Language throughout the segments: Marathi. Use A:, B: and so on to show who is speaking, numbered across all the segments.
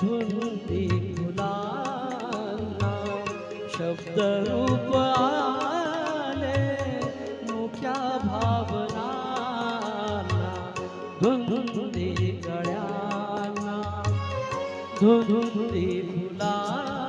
A: धुंदी मुलांना शब्दरूप आले मुख्या भावनांना धुंदी गळ्यांना धुंदी
B: मुला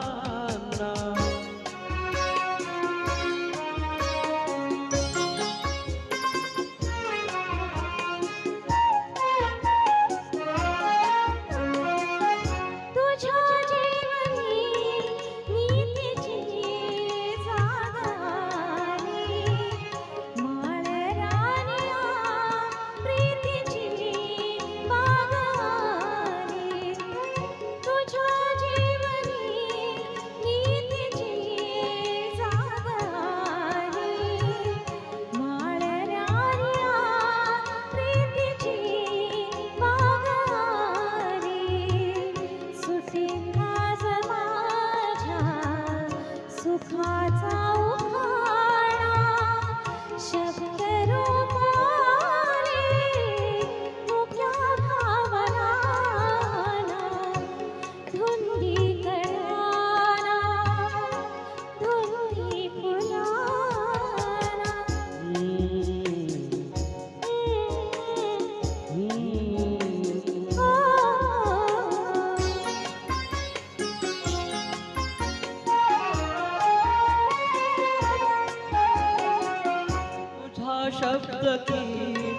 B: शब्द
A: की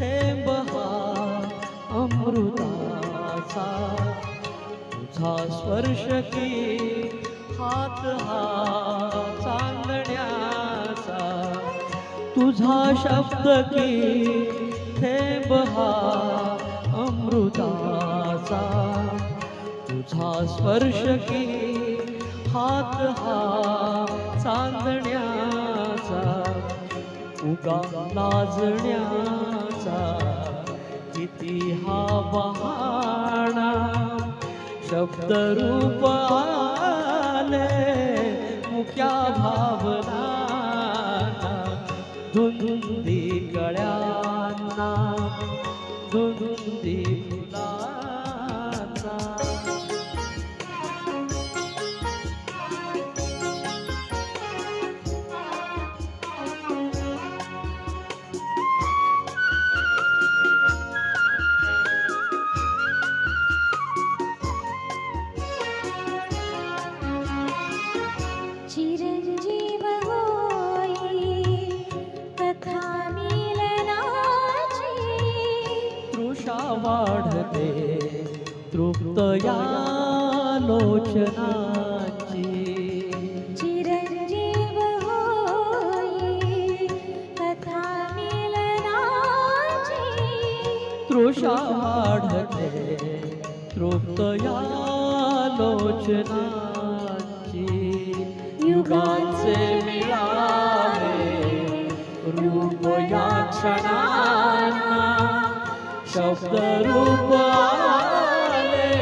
A: थेंब हा अमृताचा. तुझा स्पर्श की हात हा चांदण्याचा. तुझा शब्द की थेंब हा अमृताचा. तुझा स्पर्श की हात हा चांदण्या उगा लाजण्याचा किती हा बहाणा. शब्द रूप आले मुख्या भावना धुंदी कळ्यांना धुंदी वाढते. तृप्तया लोचनाची.
B: चिरंजीव होई कथा मिलनाची.
A: तृषा वाढते. तृप्तया लोचनाची. युगांचे मिळाले रूप या शब्दरूप आले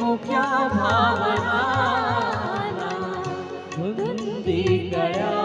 A: मुख्या भावना गया।